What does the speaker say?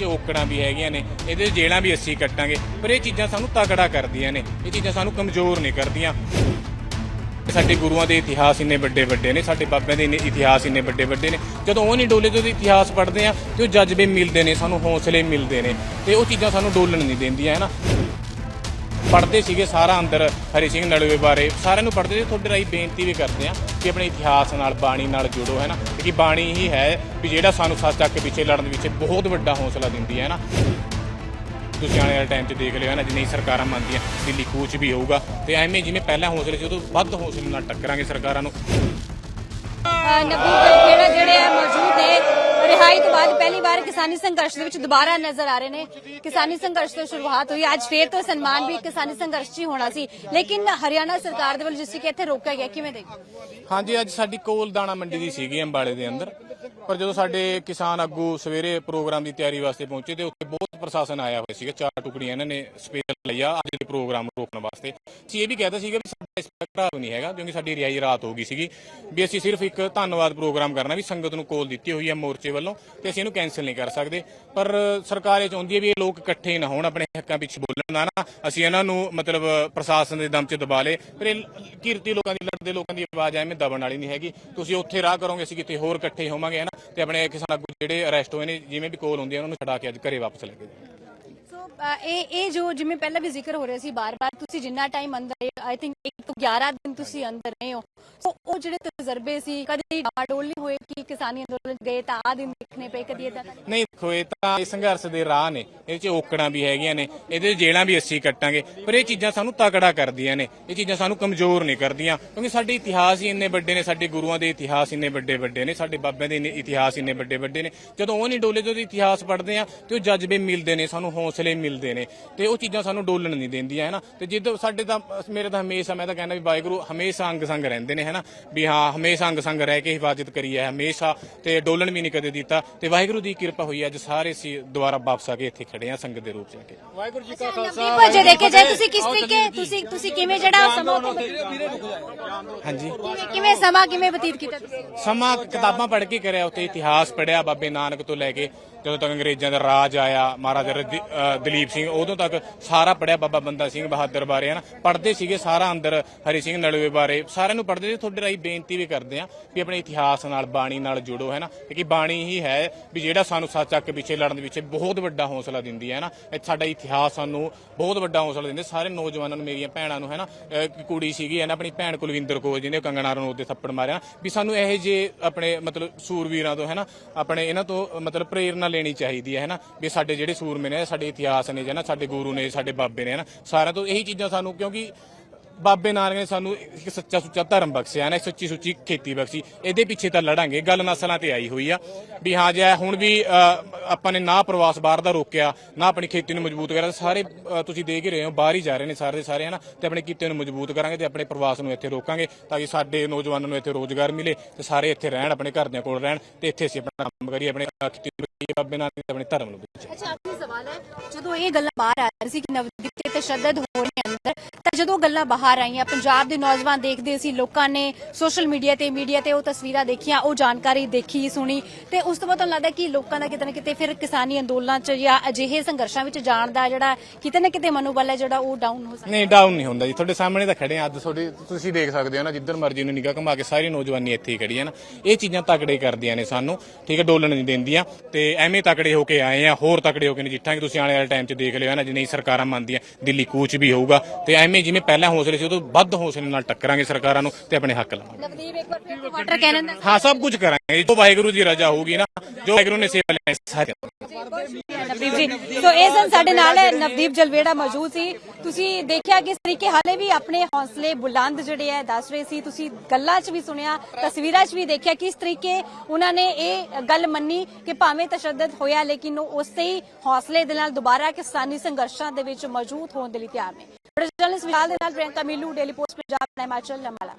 'ਚ ਔਕੜਾਂ ਵੀ ਹੈਗੀਆਂ ਨੇ, ਇਹਦੇ 'ਚ ਜੇਲਾਂ ਵੀ ਅਸੀਂ ਕੱਟਾਂਗੇ। ਪਰ ਇਹ ਚੀਜ਼ਾਂ ਸਾਨੂੰ ਤਕੜਾ ਕਰਦੀਆਂ ਨੇ, ਇਹ ਚੀਜ਼ਾਂ ਸਾਨੂੰ ਕਮਜ਼ੋਰ ਨਹੀਂ ਕਰਦੀਆਂ। ਸਾਡੇ ਗੁਰੂਆਂ ਦੇ ਇਤਿਹਾਸ ਇੰਨੇ ਵੱਡੇ ਵੱਡੇ ਨੇ, ਸਾਡੇ ਬਾਬਿਆਂ ਦੇ ਇੰਨੇ ਇਤਿਹਾਸ ਇੰਨੇ ਵੱਡੇ ਵੱਡੇ ਨੇ। ਜਦੋਂ ਉਹ ਨਹੀਂ ਡੋਲੇ ਜਦੋਂ ਇਤਿਹਾਸ ਪੜ੍ਹਦੇ ਆ, ਤੇ ਉਹ ਜਜ਼ਬੇ ਮਿਲਦੇ ਨੇ, ਸਾਨੂੰ ਹੌਸਲੇ ਮਿਲਦੇ ਨੇ, ਤੇ ਉਹ ਚੀਜ਼ਾਂ ਸਾਨੂੰ ਡੋਲਣ ਨਹੀਂ ਦਿੰਦੀਆਂ ਹੈ ਨਾ ਪੜ੍ਹਦੇ ਸੀਗੇ ਸਾਰਾ ਅੰਦਰ ਹਰੀ ਸਿੰਘ ਨਲੂਏ ਬਾਰੇ, ਸਾਰਿਆਂ ਨੂੰ ਪੜ੍ਹਦੇ ਸੀ, ਤੁਹਾਡੇ ਰਾਹੀਂ ਬੇਨਤੀ ਵੀ ਕਰਦੇ ਆ। ਕਿ ਆਪਣੇ ਇਤਿਹਾਸ ਨਾਲ, ਬਾਣੀ ਨਾਲ ਜੁੜੋ, ਹੈ ਨਾ? ਕਿ ਬਾਣੀ ਹੀ ਹੈ ਵੀ ਜਿਹੜਾ ਸਾਨੂੰ ਸੱਚ ਚੱਕ ਕੇ ਪਿੱਛੇ ਲੜਨ ਦੇ ਵਿੱਚ ਬਹੁਤ ਵੱਡਾ ਹੌਸਲਾ ਦਿੰਦੀ ਹੈ ਨਾ? ਤੁਸੀਂ ਆਉਣ ਵਾਲੇ ਟਾਈਮ 'ਚ ਦੇਖ ਲਿਓ, ਹੈ ਨਾ? ਜਿੰਨੀ ਸਰਕਾਰਾਂ ਮੰਨਦੀਆਂ, ਦਿੱਲੀ ਕੂਚ ਵੀ ਹੋਊਗਾ। ਤੇ ਐਵੇਂ ਜਿਵੇਂ ਪਹਿਲਾਂ ਹੌਸਲੇ ਸੀ, ਉਦੋਂ ਵੱਧ ਹੌਸਲੇ ਨਾਲ ਟੱਕਰਾਂਗੇ ਸਰਕਾਰਾਂ ਨੂੰ। ਨਬੀ ਜਿਹੜਾ ਜਿਹੜੇ ਮੌਜੂਦ ਨੇ ਰਿਹਾਈ ਤੋਂ ਬਾਅਦ ਪਹਿਲੀ ਵਾਰ ਕਿਸਾਨੀ ਸੰਘਰਸ਼ ਦੇ ਵਿੱਚ ਦੁਬਾਰਾ ਨਜ਼ਰ ਆ ਰਹੇ ਨੇ। ਕਿਸਾਨੀ ਸੰਘਰਸ਼ ਤੋਂ ਸ਼ੁਰੂਆਤ ਹੋਈ। ਅੱਜ ਫੇਰ ਤੋਂ ਸਨਮਾਨ ਵੀ ਕਿਸਾਨੀ ਸੰਘਰਸ਼ 'ਚ ਹੀ ਹੋਣਾ ਸੀ। ਲੇਕਿਨ ਹਰਿਆਣਾ ਸਰਕਾਰ ਦੇ ਵੱਲੋਂ ਜਿਸ ਕਿ ਇੱਥੇ ਰੋਕਿਆ ਗਿਆ, ਕਿਵੇਂ ਦੇ ਹਾਂਜੀ, ਅੱਜ ਸਾਡੀ ਕੋਲ ਦਾਣਾ ਮੰਡੀ ਦੀ ਸੀਗੀ ਅੰਬਾਲੇ ਦੇ ਅੰਦਰ। ਪਰ ਜਦੋਂ ਸਾਡੇ ਕਿਸਾਨ ਆਗੂ ਸਵੇਰੇ ਪ੍ਰੋਗਰਾਮ ਦੀ ਤਿਆਰੀ ਵਾਸਤੇ ਪਹੁੰਚੇ ਤੇ ਉੱਥੇ ਬਹੁਤ ਪ੍ਰਸ਼ਾਸਨ ਆਇਆ ਹੋਇਆ ਸੀਗਾ। ਚਾਰ ਟੁਕੜੀਆਂ ਇਹਨਾਂ ਨੇ ਸਪੈਸ਼ਲ ਲਿਆ ਅੱਜ ਦੇ ਪ੍ਰੋਗਰਾਮ ਰੋਕਣ ਵਾਸਤੇ। ਸੀ ਇਹ ਵੀ ਕਹਿੰਦਾ ਸੀਗਾ ਵੀ ਖਰਾਬ ਨਹੀਂ ਹੈਗਾ, ਕਿਉਂਕਿ ਸਾਡੀ ਰਿਹਾਈ ਰਾਤ ਹੋ ਗਈ ਸੀਗੀ। ਵੀ ਅਸੀਂ ਸਿਰਫ ਇੱਕ ਧੰਨਵਾਦ ਪ੍ਰੋਗਰਾਮ ਕਰਨਾ ਵੀ ਸੰਗਤ ਨੂੰ ਕੋਲ ਦਿੱਤੀ ਹੋਈ ਹੈ ਮੋਰਚੇ ਵੱਲੋਂ ਤੇ ਅਸੀਂ ਇਹਨੂੰ ਕੈਨਸਲ ਨਹੀਂ ਕਰ ਸਕਦੇ। ਪਰ ਸਰਕਾਰ ਇਹ ਚਾਹੁੰਦੀ ਹੈ ਵੀ ਇਹ ਲੋਕ ਇਕੱਠੇ ਨਾ ਹੋਣ, ਆਪਣੇ ਹੱਕਾਂ ਪਿੱਛੇ ਬੋਲਣ ਦਾ ਨਾ ਅਸੀਂ ਇਹਨਾਂ ਨੂੰ ਮਤਲਬ ਪ੍ਰਸ਼ਾਸਨ ਦੇ ਦਮ 'ਚ ਦਬਾ ਲੇ ਪਰ ਇਹ ਕਿਰਤੀ ਲੋਕਾਂ ਦੀ, ਲੜਦੇ ਲੋਕਾਂ ਦੀ ਆਵਾਜ਼ ਐਵੇਂ ਦਬਣ ਵਾਲੀ ਨਹੀਂ ਹੈਗੀ। ਤੁਸੀਂ ਉੱਥੇ ਰਾਹ ਕਰੋਗੇ, ਅਸੀਂ ਕਿਤੇ ਹੋਰ ਇਕੱਠੇ ਹੋਵਾਂਗੇ, ਹੈ ਨਾ? ਤੇ ਆਪਣੇ ਕਿਸਾਨ ਆਗੂ ਜਿਹੜੇ ਅਰੈਸਟ ਹੋਏ ਨੇ, ਜਿਵੇਂ ਵੀ ਕੋਲ ਹੁੰਦੇ ਹੈ ਉਹਨਾਂ ਨੂੰ ਛਡਾ ਕੇ ਅੱਜ ਘਰੇ ਵਾਪਸ ਲੈ ਕੇ ਜਾਓ। ਅ, ਇਹ ਇਹ ਜੋ ਜਿਵੇਂ ਪਹਿਲਾਂ ਵੀ ਜ਼ਿਕਰ ਹੋ ਰਿਹਾ ਸੀ ਬਾਰ-ਬਾਰ ਤੁਸੀਂ ਜਿੰਨਾ ਟਾਈਮ ਅੰਦਰ ਆਈ ਥਿੰਕ 1 ਤੋਂ 11 ਦਿਨ ਤੁਸੀਂ ਅੰਦਰ ਰਹੇ ਹੋ। ਸੋ ਉਹ ਜਿਹੜੇ ਤਜਰਬੇ ਸੀ ਕਦੇ ਡਾਡੋਲ ਨਹੀਂ ਹੋਏ ਕਿ ਕਿਸਾਨੀ ਅੰਦੋਲਨ 'ਚ ਗਏ ਤਾਂ ਆ ਦਿਨ ਦੇਖਣੇ ਪਏ ਕਦੀ ਇਦਾਂ ਨਹੀਂ ਦੇਖੋ ਇਹ ਤਾਂ ਇਹ ਸੰਘਰਸ਼ ਦੇ ਰਾਹ ਨੇ। ਇਹਦੇ 'ਚ ਔਕੜਾਂ ਵੀ ਹੈਗੀਆਂ ਨੇ ਇਹਦੇ 'ਚ ਜੇਲਾਂ ਵੀ ਅਸੀਂ ਕੱਟਾਂਗੇ। ਪਰ ਇਹ ਚੀਜ਼ਾਂ ਸਾਨੂੰ ਤਕੜਾ ਕਰਦੀਆਂ ਨੇ। ਇਹ ਚੀਜ਼ਾਂ ਸਾਨੂੰ ਕਮਜ਼ੋਰ ਨਹੀਂ ਕਰਦੀਆਂ ਕਿਉਂਕਿ ਸਾਡੇ ਇਤਿਹਾਸ ਹੀ ਇੰਨੇ ਵੱਡੇ ਨੇ ਸਾਡੇ ਗੁਰੂਆਂ ਦੇ ਇਤਿਹਾਸ ਇੰਨੇ ਵੱਡੇ ਵੱਡੇ ਨੇ ਸਾਡੇ ਬਾਬਿਆਂ ਦੇ ਇੰਨੇ ਇਤਿਹਾਸ ਇੰਨੇ ਵੱਡੇ ਵੱਡੇ ਨੇ। ਜਦੋਂ ਉਹ ਨਹੀਂ ਡੋਲੇ ਜਦੋਂ ਇਤਿਹਾਸ ਪੜ੍ਹਦੇ ਆ ਤੇ ਉਹ ਜਜ਼ਬੇ ਮਿਲਦੇ ਨੇ ਸਾਨੂੰ ਹੌਸਲੇ ਮਿਲਦੇ ਨੇ ਤੇ ਉਹ ਚੀਜ਼ਾਂ ਸਾਨੂੰ ਡੋਲਣ ਨਹੀਂ ਦਿੰਦੀਆਂ ਹੈ ਨਾ? ਤੇ ਜਿੱਦ ਸਾਡੇ ਤਾਂ ਮੇਰੇ ਤਾਂ ਹਮੇਸ਼ਾ ਮੈਂ ਤਾਂ ਕਹਿੰਦਾ ਵੀ ਵਾਹਿਗੁਰੂ ਹਮੇਸ਼ਾ ਅੰਗ ਸੰਗ ਰਹਿੰਦੇ ਨੇ ਹੈ ਨਾ? ਵੀ ਹਾਂ ਹਮੇਸ਼ਾ ਅੰਗ ਸੰਗ ਰਹਿ ਕੇ ਹਿਫਾਜ਼ਤ ਕਰੀ ਹੈ ਹਮੇਸ਼ਾ ਤੇ ਡੋਲਣ ਵੀ ਨਹੀਂ ਕਦੇ ਦਿੱਤਾ। ਤੇ ਵਾਹਿਗੁਰੂ ਦੀ ਕਿਰਪਾ ਹੋਈ ਅੱਜ ਸਾਰੇ ਅਸੀਂ ਦੁਬਾਰਾ ਵਾਪਸ ਆ ਕੇ ਇੱਥੇ ਖੜੇ ਆ ਸੰਗਤ ਦੇ ਰੂਪ ਚ ਆ ਕੇ। ਵਾਹਿਗੁਰੂ ਜੀ ਕਾ ਖਾਲਸਾ ਨਵਦੀਪ ਜੇ ਦੇਖੇ ਜਾਏ ਤੁਸੀਂ ਕਿਸ ਤਰੀਕੇ ਤੁਸੀਂ ਤੁਸੀਂ ਕਿਵੇਂ ਜਿਹੜਾ ਸਮਾਂ ਹਾਂਜੀ। ਕਿਵੇਂ ਕਿਵੇਂ ਸਮਾਂ ਕਿਵੇਂ ਬਤੀਤ ਕੀਤਾ ਸਮਾਂ ਕਿਤਾਬਾਂ ਪੜ੍ਹ ਕੇ ਕਰਿਆ ਉੱਥੇ ਇਤਿਹਾਸ ਪੜ੍ਹਿਆ ਬਾਬੇ ਨਾਨਕ ਤੋਂ ਲੈ ਕੇ ਜਦੋਂ ਤੱਕ ਅੰਗਰੇਜ਼ਾਂ ਦਾ ਰਾਜ ਆਇਆ ਮਹਾਰਾਜਾ ਰਦੀ- ਦੀਪ ਸਿੰਘ, ਉਦੋਂ ਤੱਕ ਸਾਰਾ ਪੜ੍ਹਿਆ ਬਾਬਾ ਬੰਦਾ ਸਿੰਘ ਬਹਾਦਰ ਬਾਰੇ, ਹਨਾ? ਪੜ੍ਹਦੇ ਸੀਗੇ ਸਾਰਾ ਅੰਦਰ ਹਰੀ ਸਿੰਘ ਨਲੂਏ ਬਾਰੇ। ਸਾਰਿਆਂ ਨੂੰ ਪੜ੍ਹਦੇ ਸੀ, ਤੁਹਾਡੇ ਰਾਹੀਂ ਬੇਨਤੀ ਵੀ ਕਰਦੇ ਆ ਵੀ ਆਪਣੇ ਇਤਿਹਾਸ ਨਾਲ, ਬਾਣੀ ਨਾਲ ਜੁੜੋ ਹੈ ਨਾ ਕਿਉਂਕਿ ਬਾਣੀ ਹੀ ਹੈ ਵੀ ਜਿਹੜਾ ਸਾਨੂੰ ਸੱਚ ਅੱਕ ਪਿੱਛੇ ਲੜਨ ਦੇ ਵਿੱਚ ਬਹੁਤ ਵੱਡਾ ਹੌਸਲਾ ਦਿੰਦੀ ਹੈ ਨਾ ਸਾਡਾ ਇਤਿਹਾਸ ਸਾਨੂੰ ਬਹੁਤ ਵੱਡਾ ਹੌਸਲਾ ਦਿੰਦੇ। ਸਾਰੇ ਨੌਜਵਾਨਾਂ ਨੂੰ, ਮੇਰੀਆਂ ਭੈਣਾਂ ਨੂੰ ਹੈ ਨਾ ਕੁੜੀ ਸੀਗੀ ਹੈ ਨਾ ਆਪਣੀ ਭੈਣ ਕੁਲਵਿੰਦਰ ਕੌਰ, ਜਿਹਨੇ ਕੰਗਣਾ ਰਣੌਤ 'ਤੇ ਥੱਪੜ ਮਾਰਿਆ ਵੀ ਸਾਨੂੰ ਇਹੋ ਜਿਹੇ ਆਪਣੇ ਮਤਲਬ ਸੂਰਵੀਰਾਂ ਤੋਂ ਹੈ ਨਾ ਆਪਣੇ ਇਹਨਾਂ ਤੋਂ ਮਤਲਬ ਪ੍ਰੇਰਨਾ ਲੈਣੀ ਚਾਹੀਦੀ ਹੈ ਹੈ ਨਾ ਵੀ ਸਾਡੇ ਜਿਹੜੇ ਸੂਰਮੇ ਨੇ ਸਾਡੇ ਇਤਿਹਾਸ ਨੇ ਜਾਂ ਸਾਡੇ ਗੁਰੂ ਨੇ, ਸਾਡੇ ਬਾਬੇ ਨੇ ਨਾ ਸਾਰਿਆਂ ਤੋਂ ਇਹੀ ਚੀਜ਼ਾਂ ਸਾਨੂੰ, ਕਿਉਂਕਿ ਬਾਬੇ ਨਾਨਕ ਨੇ ਸਾਨੂੰ ਇੱਕ ਸੱਚਾ ਸੁੱਚਾ ਧਰਮ ਬਖਸ਼ਿਆ ਨਾ ਸੱਚੀ ਸੁੱਚੀ ਖੇਤੀ ਬਖਸ਼ੀ, ਇਹਦੇ ਪਿੱਛੇ ਤਾਂ ਲੜਾਂਗੇ ਗੱਲ ਨਸਲਾਂ ਤੇ ਆਈ ਹੋਈ ਆ, ਵੀ ਹਾਂ ਜੇ ਹੁਣ ਵੀ ਆਪਾਂ ਨੇ ਨਾ ਪ੍ਰਵਾਸ ਬਾਹਰ ਦਾ ਰੋਕਿਆ, ਨਾ ਆਪਣੀ ਖੇਤੀ ਨੂੰ ਮਜ਼ਬੂਤ ਕਰਿਆ ਸਾਰੇ ਤੁਸੀਂ ਦੇਖ ਹੀ ਰਹੇ ਹੋ, ਬਾਹਰ ਹੀ ਜਾ ਰਹੇ ਨੇ ਸਾਰੇ ਦੇ ਸਾਰੇ ਹਨਾ, ਤੇ ਆਪਣੇ ਕਿੱਤੇ ਨੂੰ ਮਜ਼ਬੂਤ ਕਰਾਂਗੇ ਤੇ ਆਪਣੇ ਪ੍ਰਵਾਸ ਨੂੰ ਇੱਥੇ ਰੋਕਾਂਗੇ, ਤਾਂ ਕਿ ਸਾਡੇ ਨੌਜਵਾਨਾਂ ਨੂੰ ਇੱਥੇ ਰੋਜ਼ਗਾਰ ਮਿਲੇ ਤੇ ਸਾਰੇ ਇੱਥੇ ਰਹਿਣ, ਆਪਣੇ ਘਰਦਿਆਂ ਕੋਲ ਰਹਿਣ, ਤੇ ਇੱਥੇ ਅਸੀਂ ਆਪਣਾ ਕੰਮ ਕਰੀਏ, ਆਪਣੇ ਖੇਤੀ ਨੂੰ ਬਚਾਈਏ, ਬਾਬੇ ਨਾਨਕ ਨੇ ਆਪਣੇ ਧਰਮ ਨੂੰ ਬਚਾਈਏ ਅੱਛਾ ਆਖਰੀ ਸਵਾਲ ਹੈ। ਜਦੋਂ ਇਹ ਗੱਲਾਂ ਬਾਹਰ ਆ ਰਹੀ ਸੀ ਕਿ ਨਵਦੀਪ ਤੇ ਤਸ਼ੱਦਦ ਹੋ ਰਹੇ ਅੰਦਰ ਤਾਂ ਜਦੋਂ ਗੱਲਾਂ ਬਾਹਰ ਆਈਆਂ ਪੰਜਾਬ ਦੇ ਨੌਜਵਾਨ ਦੇਖਦੇ ਸੀ ਲੋਕਾਂ ਨੇ ਸੋਸ਼ਲ ਮੀਡੀਆ ਤੇ ਮੀਡੀਆ ਤੇ ਉਹ ਤਸਵੀਰਾਂ ਦੇਖੀਆਂ ਉਹ ਜਾਣਕਾਰੀ ਦੇਖੀ ਸੁਣੀ ਤੇ ਉਸ ਤੋਂ ਬਾਅਦ ਤੁਹਾਨੂੰ ਲੱਗਦਾ ਕਿ ਲੋਕਾਂ ਦਾ ਕਿਤੇ ਨਾ ਕਿਤੇ ਫਿਰ ਕਿਸਾਨੀ ਅੰਦੋਲਨਾਂ 'ਚ ਜਾਂ ਅਜਿਹੇ ਸੰਘਰਸ਼ਾਂ ਵਿੱਚ ਜਾਣ ਦਾ ਜਿਹੜਾ ਕਿਤੇ ਨਾ ਕਿਤੇ ਮਨੋਬਲ ਹੈ ਜਿਹੜਾ ਉਹ ਡਾਊਨ ਹੋ ਸਕਦਾ ਨਹੀਂ ਡਾਊਨ ਨਹੀਂ ਹੁੰਦਾ ਜੀ। ਤੁਹਾਡੇ ਸਾਹਮਣੇ ਤਾਂ ਖੜੇ ਆ। ਅੱਜ ਤੁਹਾਡੇ ਤੁਸੀਂ ਦੇਖ ਸਕਦੇ ਹੋ ਨਾ ਜਿੱਧਰ ਮਰਜ਼ੀ ਨੂੰ ਨਿਗਾਹ ਘੁਮਾ ਕੇ ਸਾਰੀ ਨੌਜਵਾਨੀ ਇੱਥੇ ਹੀ ਖੜੀ ਹੈ ਨਾ। ਇਹ ਚੀਜ਼ਾਂ ਤਕੜੇ ਕਰਦੀਆਂ ਨੇ ਸਾਨੂੰ। ਠੀਕ ਹੈ ਡੋਲਣ ਨਹੀਂ ਦਿੰਦੀਆਂ। ਤੇ ਐਵੇਂ ਤਕੜੇ ਹੋ ਕੇ ਆਏ ਆ ਹੋਰ ਤਕੜੇ ਹੋ ਕੇ ਨਜਿੱਠਾਂਗੇ ਤੁਸੀਂ ਆਉਣ ਵਾਲੇ ਟਾਈਮ 'ਚ ਦੇਖ ਲਿਓ ਨਾ ਜਿੰਨੀ ਸਰਕਾਰਾਂ ਮੰਨਦੀਆਂ ਦਿੱਲੀ ਕੂਚ ਵੀ ਹੋਊਗਾ। ਤੇ ਐਵੇਂ ਜਿਵੇਂ ਪਹਿਲਾਂ ਹੌਸਲੇ ਸੀ ਉਦੋਂ ਵੱਧ ਹੌਸਲੇ ਨਾਲ ਟੱਕਰਾਂਗੇ ਸਰਕਾਰਾਂ ਨੂੰ ਤੇ ਆਪਣੇ ਹੱਕ ਲਵਾਂਗੇ। ਨਵਦੀਪ ਇੱਕ ਵਾਰ ਫਿਰ ਵਾਟਰ ਕੈਨਨ ਦਾ ਹਾਂ ਸਭ ਕੁਝ ਕਰਾਂਗੇ। ਜੋ ਵਾਹਿਗੁਰੂ ਦੀ ਰਜ਼ਾ ਹੋਊਗੀ ਨਾ ਜੋ ਵਾਹਿਗੁਰੂ ਨੇ ਸੇਵਾ ਲਈ ਸਾਰੇ ਨਵਦੀਪ ਜੀ ਸੋ ਇਹ ਸਨ ਸਾਡੇ ਨਾਲ ਨਵਦੀਪ ਜਲਵੇੜਾ ਮੌਜੂਦ ਸੀ। ਤੁਸੀਂ ਦੇਖਿਆ ਕਿ ਇਸ ਤਰੀਕੇ ਹਾਲੇ ਵੀ ਆਪਣੇ ਹੌਸਲੇ ਬੁਲੰਦ ਜਿਹੜੇ ਹੈ ਦੱਸ ਰਹੇ ਸੀ। ਤੁਸੀਂ ਗੱਲਾਂ 'ਚ ਵੀ ਸੁਣਿਆ ਤਸਵੀਰਾਂ 'ਚ ਵੀ ਦੇਖਿਆ ਕਿ ਇਸ ਤਰੀਕੇ ਉਹਨਾਂ ਨੇ ਇਹ ਗੱਲ ਮੰਨੀ ਕਿ ਭਾਵੇਂ ਤਸ਼ੱਦਦ ਹੋਇਆ, ਲੇਕਿਨ ਉਹ ਉਸੇ ਹੀ ਹੌਸਲੇ ਦੇ ਨਾਲ ਦੁਬਾਰਾ ਕਿਸਾਨੀ ਸੰਘਰਸ਼ਾਂ ਦੇ ਵਿੱਚ ਮੌਜੂਦ ਹੋਣ ਦੇ ਲਈ ਤਿਆਰ ਨੇ। ਜਰਨਲਿਸਟ ਵਿਸ਼ਾਲ ਦੇ ਨਾਲ ਪ੍ਰਿਯੰਕਾ ਮੀਲੂ, ਡੇਲੀ ਪੋਸਟ, ਪੰਜਾਬ, ਹਿਮਾਚਲ ਅੰਬਾਲਾ